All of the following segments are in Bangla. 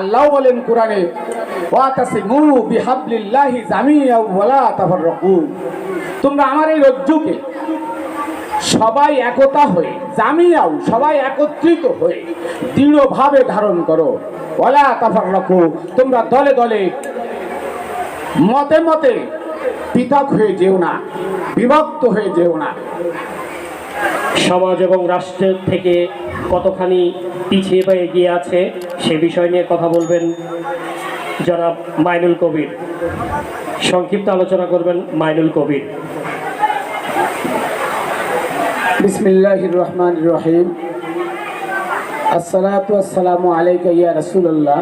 আল্লাহ বলেন কোরআনে তোমরা আমার এই রজ্জুকে সবাই একতা হয়ে জামিয়াও সবাই একত্রিত হয়ে দৃঢ়ভাবে ধারণ করো। ওয়ালা তাফাররাকু, তোমরা দলে দলে মতে মতে পৃথক হয়ে যেও না, বিভক্ত হয়ে যেও না। সমাজ এবং রাষ্ট্রের থেকে কতখানি পিছিয়ে বা এগিয়ে আছে, সে বিষয় নিয়ে কথা বলবেন জনাব মাইনুল কবির। সংক্ষিপ্ত আলোচনা করবেন মাইনুল কবির। বিসমিল্লাহির রহমান রহিম। আসসালাতু আসসালামু আলাইকা ইয়া রাসূলুল্লাহ।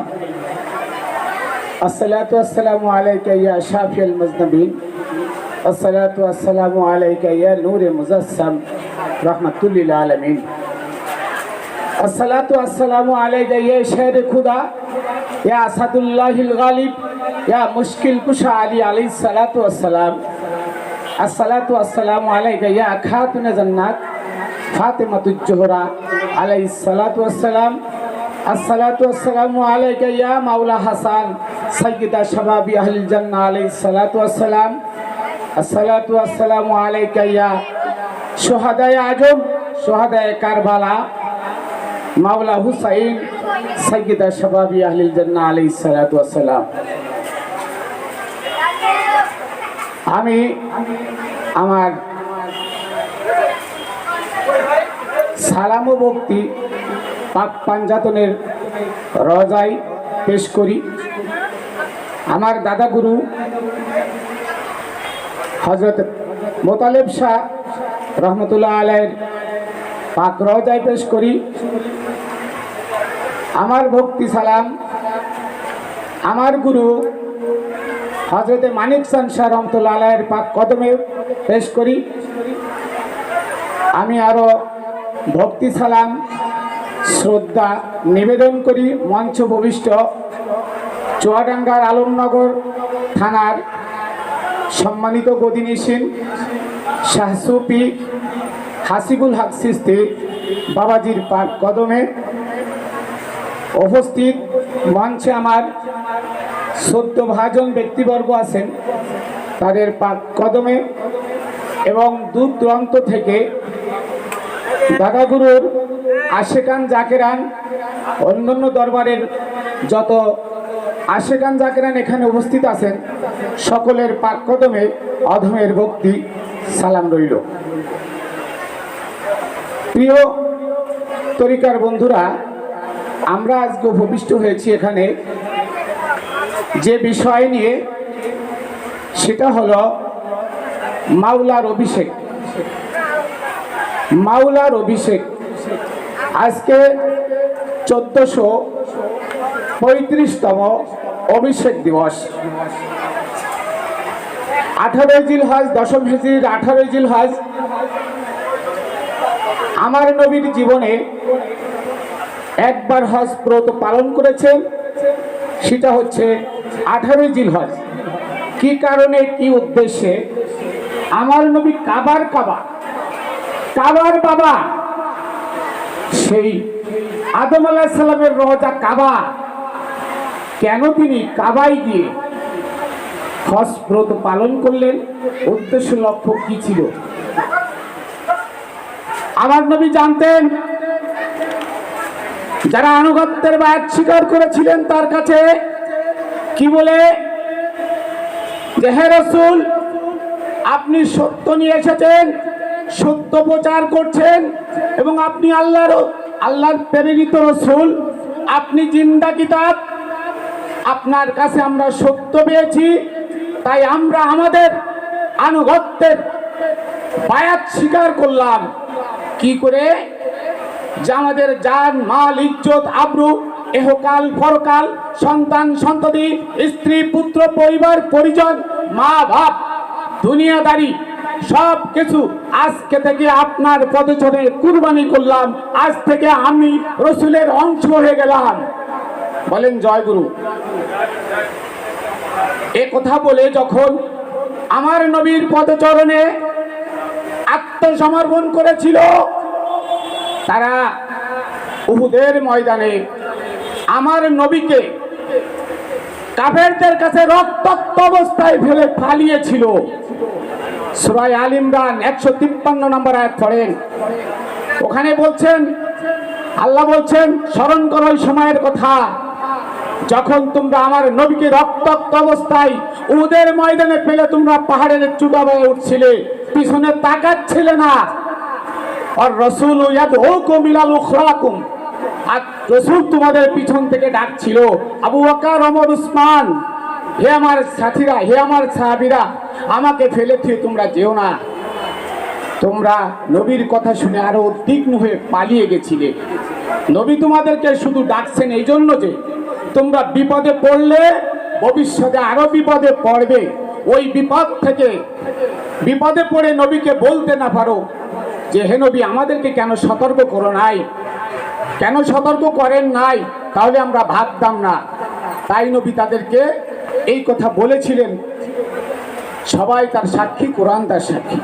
আসসালাতু আসসালামু আলাইকা ইয়া শাফিউল মুজনবিন আসসালাতু আলাইকা ইয়া নূরে মুজাসসাম। রাহমাতুল লিল আলামিন। আসসালাতু আসসালামু আলাইকা শের খুদা, ইয়া আসাদুল্লাহিল গালিব, ইয়া মুশকিল কুশা আলী আলাইহিস সালাতু আসসালাম আসসালাতু আসসালামু আলাইকা ইয়া খাতুনে জান্নাত, ফাতেমাতুজ জোহরা আলাইহিস সালাতু আসসালাম আসসালাতু আসসালামু আলাইকা ইয়া মাওলা হাসান, সাইয়্যিদা শাবাবি আহলিল জান্নাহ আলাইহিস সালাতু আসসালাম আসসালাতু আসসালামু আলাইকা ইয়া শুহাদায়ে আজম শুহাদায়ে কারবালা, মাওলা হুসাইন, সাইয়্যিদা শাবাবি আহলিল জান্নাহ আলাইহিস সালাতু আসসালাম আমি আমার সালাম ও ভক্তি পাক পাঞ্জাতনের রজাই পেশ করি। আমার দাদা গুরু হজরত মোতালেব শাহ রহমতুল্লাহ আলাইয়ের পাক রজাই পেশ করি। আমার ভক্তি সালাম, আমার গুরু হজরতে মানিক শাহ রহমতুল্লাহ আলাইয়ের পাক কদমে পেশ করি। আমি আরও ভক্তি সালাম, শ্রদ্ধা নিবেদন করি মঞ্চ ভবিষ্ঠ চুয়াডাঙ্গার আলমনগর থানার সম্মানিত গদিনিসীন শাহসুপি হাসিবুল হক সিস্তি বাবাজির পাক কদমে উপস্থিত মঞ্চে আমার সদ্য ভাজন ব্যক্তিবর্গ আছেন। তাদের পাক কদমে এবং দূর দূরান্ত থেকে দাদাগুরুর আশেকান জাকেরান, অন্যান্য দরবারের যত আশেকান জাকেরান এখানে উপস্থিত আছেন, সকলের পাক কদমে অধমের ভক্তি সালাম রইল। প্রিয় তরিকার বন্ধুরা, আমরা আজকে উপবিষ্ট হয়েছি এখানে। যে বিষয় নিয়ে, সেটা হলো মাওলার অভিষেক। মাওলার অভিষেক। আজকে চোদ্দশো পঁয়ত্রিশতম অভিষেক দিবস। আঠারোই জিল হজ, দশম হেজির আঠারোই জিল হজ। আমার নবীর জীবনে একবার হজ ব্রত পালন করেছেন, সেটা হচ্ছে আঠারোই জিল হজ। কি কারণে, কি উদ্দেশ্যে? আমার নবী কাবার কাবা। কাবার বাবা, সেই আদম আলাহ সালামের রহজা কাবা। কেন তিনি কাবাই গিয়ে হজ ব্রত পালন করলেন, উদ্দেশ্য লক্ষ্য কি ছিল? আমার নবী জানতেন, যারা আনুগত্যের বায়াত স্বীকার করেছিলেন তার কাছে কি বলে? হে রসুল, আপনি সত্য নিয়ে এসেছেন, সত্য প্রচার করছেন, এবং আপনি আল্লাহর আল্লাহর প্রেরিত রসুল, আপনি জিন্দা কিতাব, আপনার কাছে আমরা সত্য পেয়েছি। তাই আমরা আমাদের আনুগত্যের বায়াত স্বীকার করলাম। কি করে? যে আমাদের জান, মাল, ইজ্জত, আব্রু, এহকাল, পরকাল, সন্তান, সন্ততি, স্ত্রী, পুত্র, পরিবার, পরিজন, মা, বাপ, দুনিয়াদারি, সব কিছু আজকে থেকে আপনার পদচরে কুরবানি করলাম। আজ থেকে আমি রসুলের অংশ হয়ে গেলাম। বলেন জয় গুরু এ কথা বলে যখন আমার নবীর পদচরণে আত্মসমর্পণ করেছিল, তারা উহুদের ময়দানে আমার নবীকে কাফেরদের কাছে রক্তাক্ত অবস্থায় ফেলে পালিয়েছিল সুরাই আল ইমরান একশো তিপ্পান্ন নম্বর আয়াত পড়েন। ওখানে বলছেন, আল্লাহ বলছেন, স্মরণ করো ওই সময়ের কথা। যখন তোমরা আমার নবীকে রক্তাক্ত অবস্থায় উদের ময়দানে ফেলে তোমরা পাহাড়ের চূড়া বয়ে উঠছিলে, পিছনে তাকাচ্ছিলে না। আর রসুল ইয়াদ ও কমিলাল উখরাকুম। আর রসুল তোমাদের পিছন থেকে ডাকছিল, আবু বকর, ওমর, উসমান, হে আমার সাথীরা, হে আমার সাহাবীরা, আমাকে ফেলে দিয়ে তোমরা যেও না। তোমরা নবীর কথা শুনে আরও উদ্বিগ্ন হয়ে পালিয়ে গেছিলে। নবী তোমাদেরকে শুধু ডাকছেন এই জন্য যে তোমরা বিপদে পড়লে ভবিষ্যতে আরও বিপদে পড়বে। ওই বিপদ থেকে বিপদে পড়ে নবীকে বলতে না পারো যে, হে নবী, আমাদেরকে কেন সতর্ক করো নাই? কেন সতর্ক করেন নাই? তাহলে আমরা ভাবতাম না। তাই নবী তাদেরকে এই কথা বলেছিলেন। সবাই তার সাক্ষী, কোরআন তার সাক্ষী।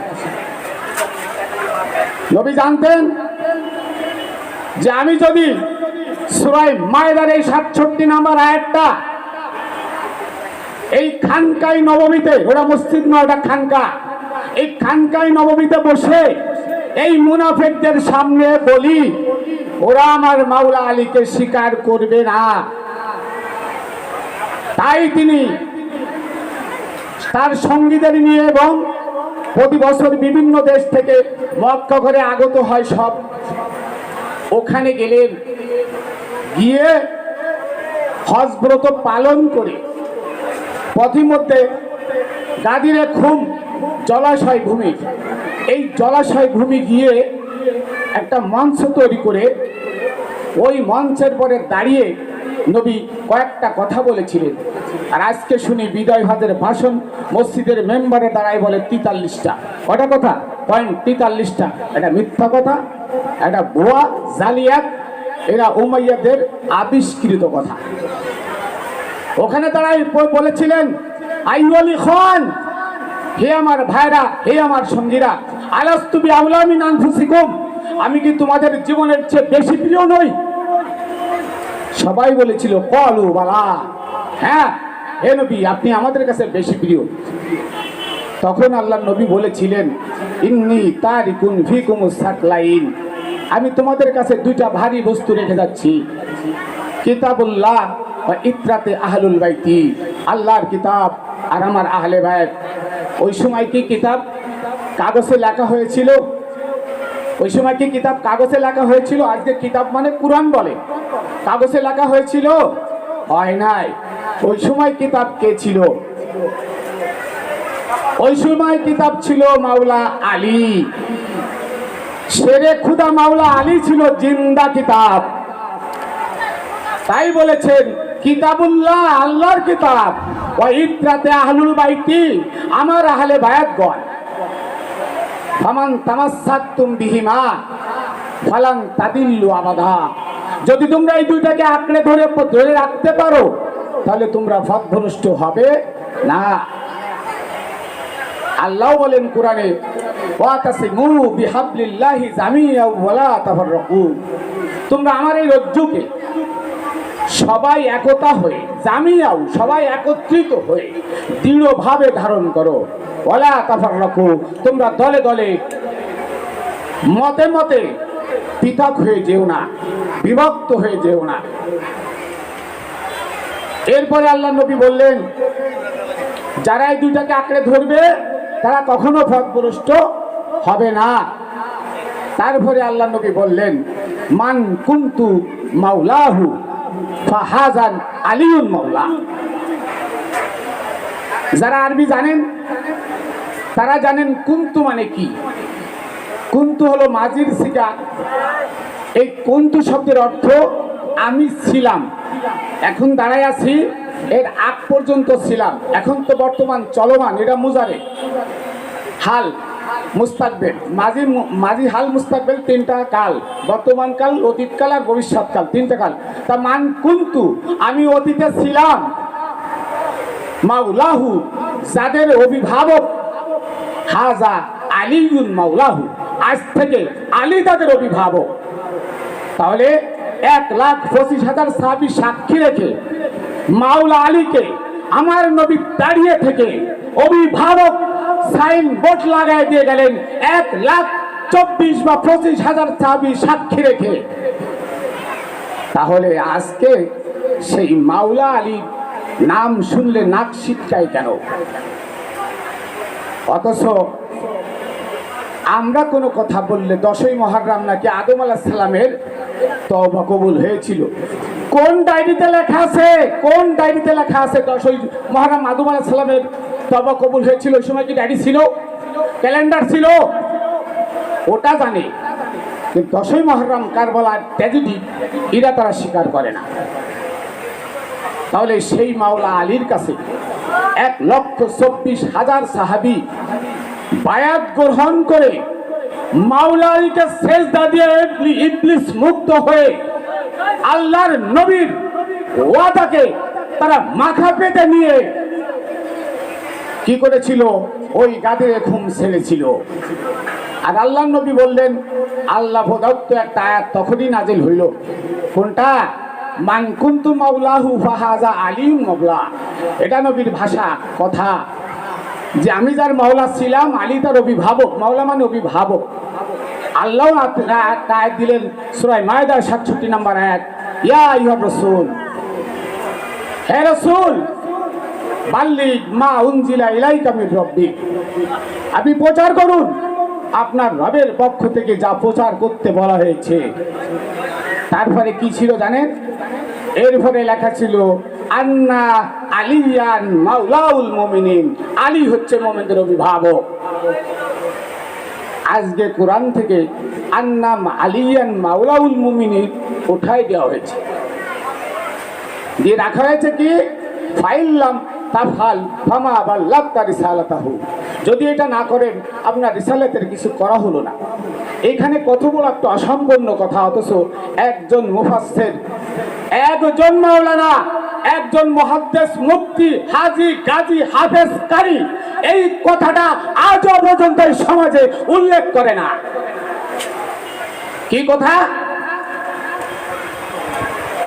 নবী জানতেন যে, আমি যদি সুরাই মায়েদার এই সাতষট্টি নাম্বার আয়াতটা, এই খানকাই নবমীতে, ওটা মসজিদ নয়, ওটা খানকা, এই খানকাই নবমীতে বসে এই মুনাফেকদের সামনে বলি, ওরা আমার মাওলা আলীকে স্বীকার করবে না। তাই তিনি তার সঙ্গীদের নিয়ে এবং প্রতি বছর বিভিন্ন দেশ থেকে মক্কা করে আগত হয় সব। ওখানে গেলেন। গিয়ে হজব্রত পালন করে পথিমধ্যে গাদিরে খুম জলাশয় ভূমি, এই জলাশয় ভূমি গিয়ে একটা মঞ্চ তৈরি করে ওই মঞ্চের পরে দাঁড়িয়ে নবী কয়েকটা কথা বলেছিলেন। আর আজকে শুনি বিদয় ভাদের ভাষণ, মসজিদের মেম্বারে দাঁড়ায় বলে তেতাল্লিশটা। কটা কথা? পয়েন্ট তেতাল্লিশটা। এটা মিথ্যা কথা এটা ভুয়া জালিয়াত এরা উমাইয়াদের আবিষ্কৃত কথা। ওখানে ব- বলেছিলেন আইওয়ালি খান, হে আমার ভাইরা, হে আমার সঙ্গীরা আলাস্তুবি আউলামি নানফুসিকুম আমি কি তোমাদের জীবনের চেয়ে বেশি প্রিয় নই? সবাই বলেছিল, কলু বালা হ্যাঁ হে নবী, আপনি আমাদের কাছে বেশি প্রিয়। তখন আল্লাহ নবী বলেছিলেন, ইন্নি তারিকুন ফিকুম সাকলাইন আমি তোমাদের কাছে দুইটা ভারী বস্তু রেখে যাচ্ছি। কিতাবুল্লাহ বা ইত্রাতে আহলুল বাইতি, আল্লাহর কিতাব আর আমার আহলে ভাই ওই সময় কি কিতাব কাগজে লেখা হয়েছিল? ওই সময় কি কিতাব কাগজে লেখা হয়েছিল? আজকে কিতাব মানে কোরআন বলে। কাগজে লেখা হয়েছিল? হয় নাই। ওই সময় কিতাব কে ছিল? ওই সময় কিতাব ছিল মাওলা আলী। শেরে খুদা মাওলা আলী ছিল জিন্দা কিতাব। তাই বলেছেন, কিতাবুল্লাহ, আল্লাহর কিতাব। ওয়া ইত্রাতে আহলুল বাইতি, আমার আহলে বায়াতগণ। ফামান তামাসাক্তুম বিহিমা, ফালান তাদিল্লু আবাদা। যদি তোমরা এই দুইটাকে আঁকড়ে ধরে ধরে রাখতে পারো, তাহলে তোমরা পথভ্রষ্ট হবে না। আল্লাহ বলেন কোরআনে তোমরা আমার এই রজ্জুকে সবাই একতা হয়ে জামিয়াও সবাই একত্রিত হয়ে দৃঢ়ভাবে ধারণ করো। ওলা তাফার রাখো তোমরা দলে দলে মতে মতে পৃথক হয়ে যেও না, বিভক্ত হয়ে যেও না। এরপরে আল্লাহ নবী বললেন, যারা এই দুইটাকে আঁকড়ে ধরবে, তারা কখনো পথভ্রষ্ট হবে না। তারপরে আল্লাহ নবী বললেন, মান কুন্তু মাওলাহু, ফাহাজান আলিউন মাওলা। যারা আরবি জানেন, তারা জানেন কুন্তু মানে কি? কুন্তু হলো মাজির সিগা। এই কুন্তু শব্দের অর্থ, আমি ছিলাম। এখন দাঁড়ায় আছি, এর আগ পর্যন্ত ছিলাম। এখন তো বর্তমান চলমান, এটা মুজারে। হাল মুস্তাকবেল মাঝি মাঝি হাল মুস্তাকবেল তিনটা কাল। বর্তমান কাল, অতীত কাল আর ভবিষ্যৎ কাল, তিনটা কাল। তা মান কুন্তু, আমি অতীতে ছিলাম। মাউলাহু যাদের অভিভাবক, হাজা আলিউন মাউলাহু আজ থেকে আলী তাদের অভিভাবক। তাহলে এক লাখ পঁচিশ হাজার সাবি সাক্ষী রেখে মাওলা আলীকে, আমার নবী দাঁড়িয়ে থেকে অভিভাবক সাইন বোর্ড লাগাই দিয়ে গেলেন। এক লাখ চব্বিশ বা পঁচিশ হাজার চাবি সাক্ষী রেখে। তাহলে আজকে সেই মাওলা আলীর নাম শুনলে নাক শিটকায় কেন? অথচ আমরা কোনো কথা বললে দশই মহারাম নাকি আদম সালামের তবা কবুল হয়েছিল। কোন ডায়েরিতে লেখা আছে? কোন ডায়েরিতে লেখা আছে দশই মহারাম আদম সালামের তবা কবুল হয়েছিল, ওই সময় কি ডায়েরি ছিল? ক্যালেন্ডার ছিল? ওটা জানে। কিন্তু দশই মহরম কারবালার ট্র্যাজেডি এরা তারা স্বীকার করে না। তাহলে সেই মাওলা আলীর কাছে এক লক্ষ চব্বিশ হাজার সাহাবি বায়াত গ্রহণ করে মাওলা আলীকে সেজদা দিয়ে ইবলি- ইবলিস মুক্ত হয়ে আল্লাহর নবীর ওয়াদাকে তারা মাথা পেতে নিয়ে কি করেছিল? ওই গাদের ঘুম ছেড়েছিল। আর আল্লাহ নবী বললেন, আল্লাহ প্রদত্ত একটা আয়াত তখনই নাজিল হইল। কোনটা? মান কুন্তু মাওলাহু ফাহাজা আলিম মাওলা। এটা নবীর ভাষা, কথা। যে আমি যার মাওলা ছিলাম, আলী তার অভিভাবক, মাওলা মানে অভিভাবক। আল্লাহ আয়াত দিলেন সুরাই মায়দার সাতষট্টি নাম্বার আয়াত, ইয়া ইয়া রসুল। হে রসুল! বাল্লিক মা উনজিলা ইলাইকা মির রব্বিক। আপনি প্রচার করুন। আপনার রবের পক্ষ থেকে যা প্রচার করতে বলা হয়েছে। তারপরে কি ছিল জানেন? এরপরে লেখা ছিল, আন্না আলিয়ান মাওলাউল মুমিনিন। আলী হচ্ছে মোমেনদের অভিভাবক। আজকে কোরআন থেকে আন্নাম আলিয়ান মাওলাউল মুমিনিন উঠাই দেওয়া হয়েছে। দিয়ে রাখা হয়েছে কি? ফাইল্লাম তাফাল ফামা আবার লাভতা রিসালাতাহু। যদি এটা না করেন, আপনার রিসালাতের কিছু করা হলো না। এখানে কত বড় একটা অসম্পূর্ণ কথা, অথচ একজন মুফাসসির, একজন মাওলানা, একজন মহাদ্দেশ মুক্তি হাজি, গাজী হাফেজ কারি এই কথাটা আজও পর্যন্ত সমাজে উল্লেখ করে না। কি কথা?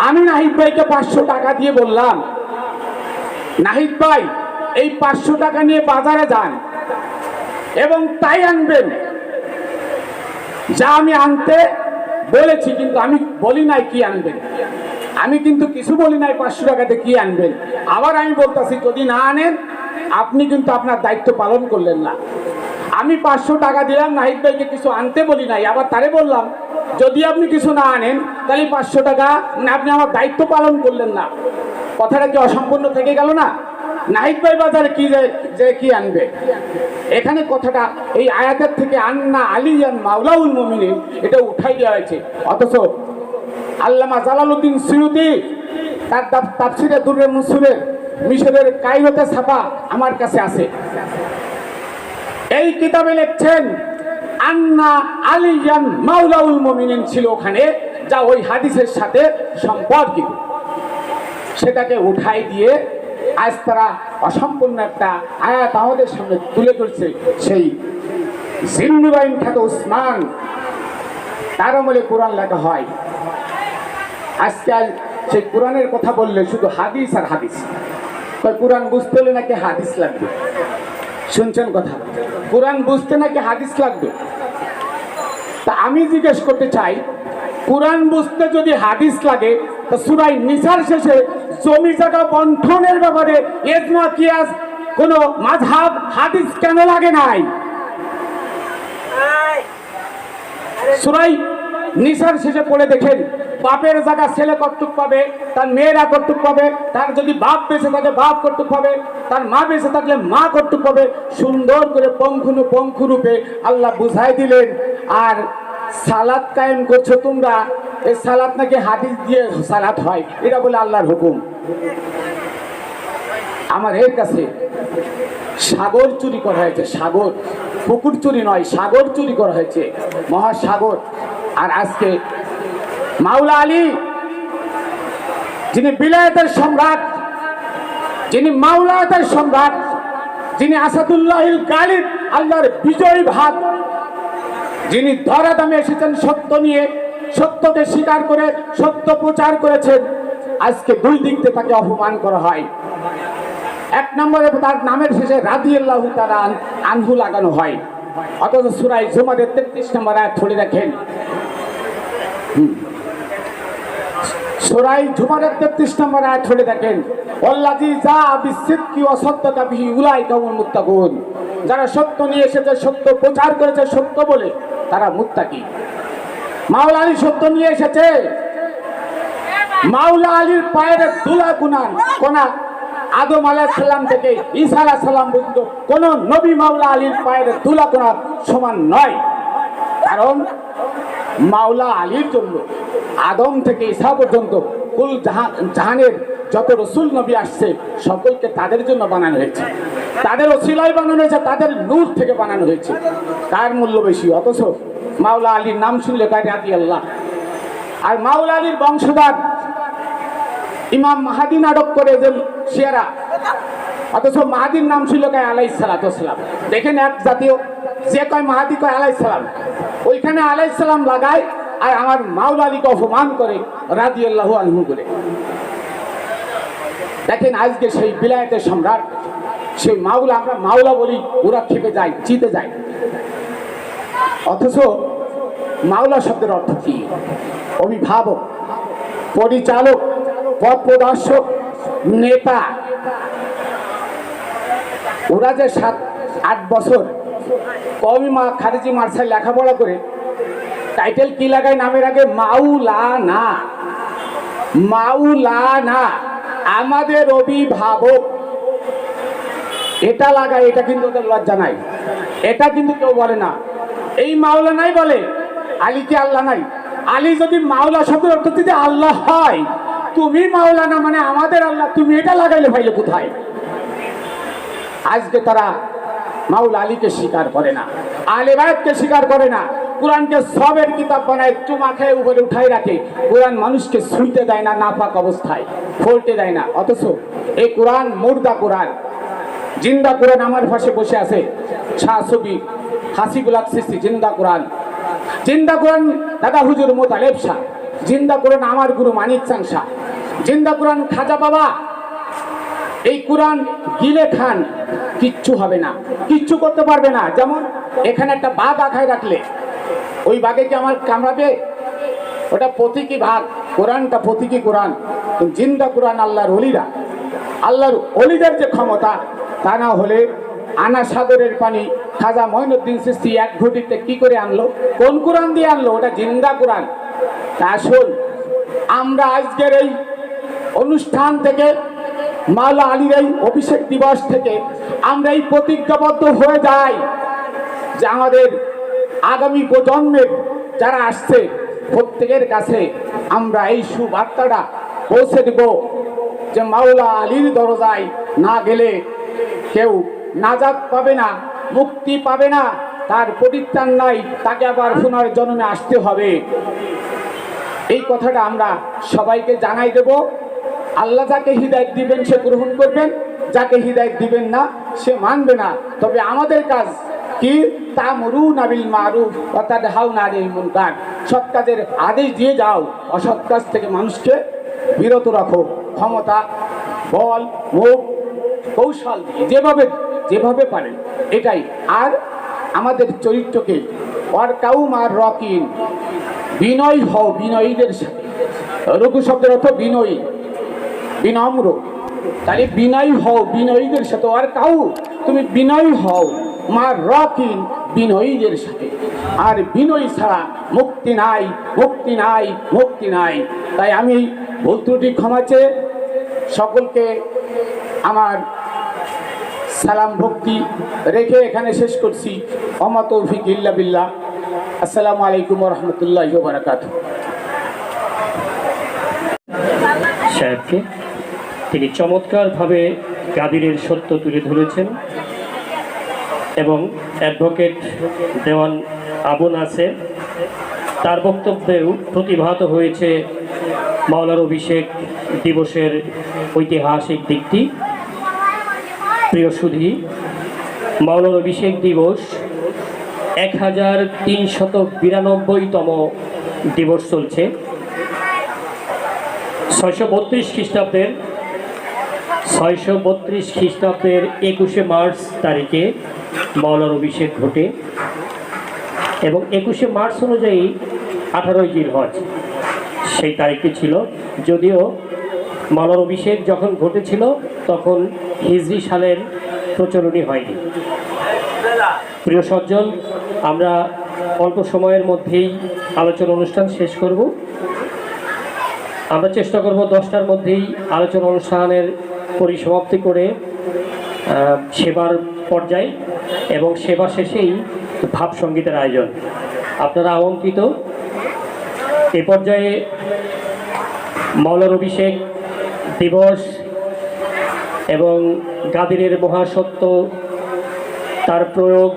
আমি নাহিদ ভাইকে পাঁচশো টাকা দিয়ে বললাম নাহিদ ভাই, এই পাঁচশো টাকা নিয়ে বাজারে যান এবং তাই আনবেন। যা আমি আনতে বলেছি, কিন্তু আমি বলি নাই কি আনবেন। আমি কিন্তু কিছু বলি নাই পাঁচশো টাকাতে কি আনবেন। আবার আমি বলতেছি, যদি না আনেন, আপনি কিন্তু আপনার দায়িত্ব পালন করলেন না। আমি পাঁচশো টাকা দিলাম, নাহিদ ভাইকে কিছু আনতে বলি নাই। আবার তারে বললাম, যদি আপনি কিছু না আনেন, তাহলে পাঁচশো টাকা মানে আপনি আমার দায়িত্ব পালন করলেন না। কথাটা কি অসম্পূর্ণ থেকে গেল না? নাহিদ ভাই বাজারে কি যে কি আনবে? এখানে কথাটা এই আয়াতের থেকে আন্না আলিয়ান মাওলাউল মুমিনিন এটা উঠাই দেওয়া হয়েছে। অথচ আল্লামা জালালউদ্দিন সিউতি তার তাপ- তাফসিরে দুরে মুসুরের মিশরের কাইরোতে ছাপা আমার কাছে আছে। এই কিতাবে লিখছেন, আন্না আলিয়ান মাওলাউল মুমিনিন ছিল ওখানে, যা ওই হাদিসের সাথে সম্পর্কিত। সেটাকে উঠাই দিয়ে আজ তারা অসম্পূর্ণ একটা আয়াত আমাদের সামনে তুলে ধরছে। সেই জিন্নুবাইন খ্যাত উসমান, তার আমলে কোরআন লেখা হয়। আজকে আজ সেই কোরআনের কথা বললে শুধু হাদিস আর হাদিস। কোরআন বুঝতে হলে নাকি হাদিস লাগবে? শুনছেন কথা। কোরআন বুঝতে নাকি হাদিস লাগবে? তা আমি জিজ্ঞেস করতে চাই, কোরআন বুঝতে যদি হাদিস লাগে, তা সুরাই নিসার শেষে জমি জায়গা বন্টনের ব্যাপারে এজমা কিয়াস কোন মাঝহাব হাদিস কেন লাগে নাই? সুরাই নিসার শেষে পড়ে দেখেন বাপের জায়গা ছেলে কর্তৃক পাবে তার মেয়েরা কর্তৃক পাবে তার যদি বাপ বেঁচে থাকে বাপ কর্তৃক পাবে তার মা বেঁচে থাকলে মা কর্তৃক পাবে। সুন্দর করে পঙ্খুনু পঙ্খু রূপে আল্লাহ বুঝাই দিলেন আর সালাদ কায়েম করছ তোমরা এই সালাদ নাকি হাদিস দিয়ে সালাদ হয়, এটা বলে আল্লাহর হুকুম। আমার এর কাছে সাগর চুরি করা হয়েছে, সাগর, পুকুর চুরি নয়, সাগর চুরি করা হয়েছে, মহাসাগর। আর আজকে মাওলা আলী, যিনি বিলায়তের সম্রাট, যিনি মাওলায়াতের সম্রাট, যিনি আসাদুল্লাহিল গালিব, আল্লাহর বিজয়ী ভাগ, যিনি ধরা ধরাধামে এসেছেন সত্য নিয়ে সত্যকে স্বীকার করে, সত্য প্রচার করেছেন। আজকে দুই দিক থেকে তাকে অপমান করা হয়। এক নম্বরে তার নামের শেষে রাধি আল্লাহ তারা আনহু লাগানো হয়। অথচ সুরাই জুমাদের তেত্রিশ নম্বর আয়াত ধরে রাখেন। সুরাই জুমারের তেত্রিশ নম্বর আয়াত ধরে দেখেন অল্লাজি যা বিচ্ছিত কি অসত্যতা বিহি উলাই কামুল মুত্তাকুন। যারা সত্য নিয়ে এসেছে, সত্য প্রচার করেছে, সত্য বলে তারা মুত্তাকি। মাওলা আলী সত্য নিয়ে এসেছে। মাওলা আলীর পায়ের দুলা গুনান কোনা, আদম আলাহিসাল্লাম থেকে ঈসা আলাহ সাল্লাম পর্যন্ত কোন নবী মাওলা আলীর পায়ের দুলা কোনা সমান নয়। কারণ মাওলা আলীর জন্য আদম থেকে ঈসা পর্যন্ত কুল জাহান, জাহানের যত রসুল নবী আসছে, সকলকে তাদের জন্য বানানো হয়েছে। তাদের ওসিলাই বানানো হয়েছে, তাদের নূর থেকে বানানো হয়েছে। তার মূল্য বেশি, অথচ মাওলা আলীর নাম শুনলে কায় রাতি আল্লাহ। আর মাওলা আলীর বংশধর ইমাম মাহাদি নাটক করে যে শিয়ারা, অথচ মাহাদির নাম ছিল কয় আলাই সালাতাম দেখেন এক জাতীয়, যে কয় মাহাদি কয় আলাই সালাম। ওইখানে আলাই সালাম লাগায় আর আমার মাওলা আলীকে অপমান করে রাজি আল্লাহ আলহু করে। দেখেন আজকে সেই বিলায়তের সম্রাট, সেই মাওলা, আমরা মাওলা বলি, ওরা খেপে যায়, জিতে যায়। অথচ মাওলা শব্দের অর্থ কি? অভিভাবক, পরিচালক পথ প্রদর্শক নেতা। ওরা যে সাত, আট বছর কমি মা খারিজি মার্শাল লেখাপড়া করে, টাইটেল কি লাগায় নামের আগে? মাউলানা মাউলানা আমাদের অভিভাবক। এটা লাগায়, এটা কিন্তু ওদের লজ্জা নাই। এটা কিন্তু কেউ বলে না। এই মাওলা নাই বলে, আলী কি আল্লাহ নাই? আলী যদি মাওলা শব্দের অর্থ যদি আল্লাহ হয়, তুমি মাওলা না মানে আমাদের আল্লাহ, তুমি এটা লাগাইলে ভাইলে কোথায়? আজকে তারা মাউলা আলীকে স্বীকার করে না আলেবায়তকে স্বীকার করে না, কোরআনকে সবের কিতাব বানায় চুমা খেয়ে উপরে উঠাই রাখে, কোরআন মানুষকে শুইতে দেয় না, নাপাক অবস্থায়, ফলতে দেয় না, অথচ এই কোরআন মুর্দা কোরআন, জিন্দা কোরআন আমার পাশে বসে আছে, শাহ ছবি হাসিবুল সিস্তি জিন্দা কোরআন। জিন্দা কোরআন, দাদা হুজুর মোতালেব শাহ। জিন্দা কোরআন আমার গুরু মানিক চাং জিন্দা কোরআন খাজা বাবা। এই কোরআন গিলে খান, কিচ্ছু হবে না। কিচ্ছু করতে পারবে না। যেমন এখানে একটা বাঘ আখায় রাখলে, ওই বাঘে কি আমার কামড়াবে? ওটা প্রতীকী ভাগ কোরআনটা প্রতীকী কোরআন। জিন্দা কোরআন আল্লাহর অলিরা, আল্লাহর অলিদের যে ক্ষমতা, তা না হলে আনা সাগরের পানি খাজা মঈনুদ্দিন সৃষ্টি এক ঘটিতে কি করে আনলো? কোন কোরআন দিয়ে আনলো? ওটা জিন্দা কোরআন। তা আসুন আমরা আজকের এই অনুষ্ঠান থেকে মাওলা আলীর এই অভিষেক দিবস থেকে আমরা এই প্রতিজ্ঞাবদ্ধ হয়ে যাই যে আমাদের আগামী প্রজন্মের যারা আসছে, প্রত্যেকের কাছে আমরা এই সুবার্তাটা পৌঁছে দেব যে মাওলা আলীর দরজায় না গেলে কেউ নাজাত পাবে না। মুক্তি পাবে না, তার পরিত্রাণ নাই, তাকে আবার পুনর্জন্মে আসতে হবে। এই কথাটা আমরা সবাইকে জানাই দেব। আল্লাহ যাকে হৃদায়ত দিবেন, সে গ্রহণ করবেন। যাকে হৃদায়ত দিবেন না, সে মানবে না। তবে আমাদের কাজ কি? তা মরু নাবিল মারুফ অর্থাৎ হাউ নারিল মুনকার। সৎ কাজের আদেশ দিয়ে যাও, অসৎ কাজ থেকে মানুষকে বিরত রাখো। ক্ষমতা, বল, মুখ, কৌশল দিয়ে যেভাবে যেভাবে পারেন, এটাই। আর আমাদের চরিত্রকে অর কাউম আর রকিন বিনয় হও বিনয়ীদের সাথে। রঘু শব্দের অর্থ বিনয়ী, বিনম্র। তাহলে বিনয় হও বিনয়ীদের সাথে আর কাউ তুমি বিনয় হও মা রকিন বিনয়ীদের সাথে। আর বিনয় ছাড়া মুক্তি নাই মুক্তি নাই মুক্তি নাই। তাই আমি ভুল ত্রুটি ক্ষমা চেয়ে সকলকে আমার সালাম ভক্তি রেখে এখানে শেষ করছি। অমা তৌফিক ইল্লা বিল্লাহ। আসসালামু আলাইকুম রহমতুল্লাহ বারাকাত সাহেবকে তিনি চমৎকারভাবে কাদিরের সত্য তুলে ধরেছেন এবং অ্যাডভোকেট দেওয়ান আবুল আছে। তার বক্তব্যেও প্রতিভাত হয়েছে মাওলার অভিষেক দিবসের ঐতিহাসিক দিকটি। প্রিয় সুধী মাওলার অভিষেক দিবস এক হাজার তিনশত বিরানব্বইতম দিবস চলছে। ছয়শো বত্রিশ খ্রিস্টাব্দের, ছয়শো বত্রিশ খ্রিস্টাব্দের একুশে মার্চ তারিখে মাওলার অভিষেক ঘটে এবং একুশে মার্চ অনুযায়ী আঠারোই জিল হজ। সেই তারিখটি ছিল। যদিও মাওলার অভিষেক যখন ঘটেছিল, তখন হিজরি সালের প্রচলনই হয়নি। প্রিয় সজ্জন, আমরা অল্প সময়ের মধ্যেই আলোচনা অনুষ্ঠান শেষ করব। আমরা চেষ্টা করব দশটার মধ্যেই আলোচনা অনুষ্ঠানের পরিসমাপ্তি করে সেবার পর্যায়ে এবং সেবা শেষেই ভাব সঙ্গীতের আয়োজন। আপনারা আমন্ত্রিত। এ পর্যায়ে মৌলার অভিষেক দিবস এবং গাদিরের মহাসত্য তার প্রয়োগ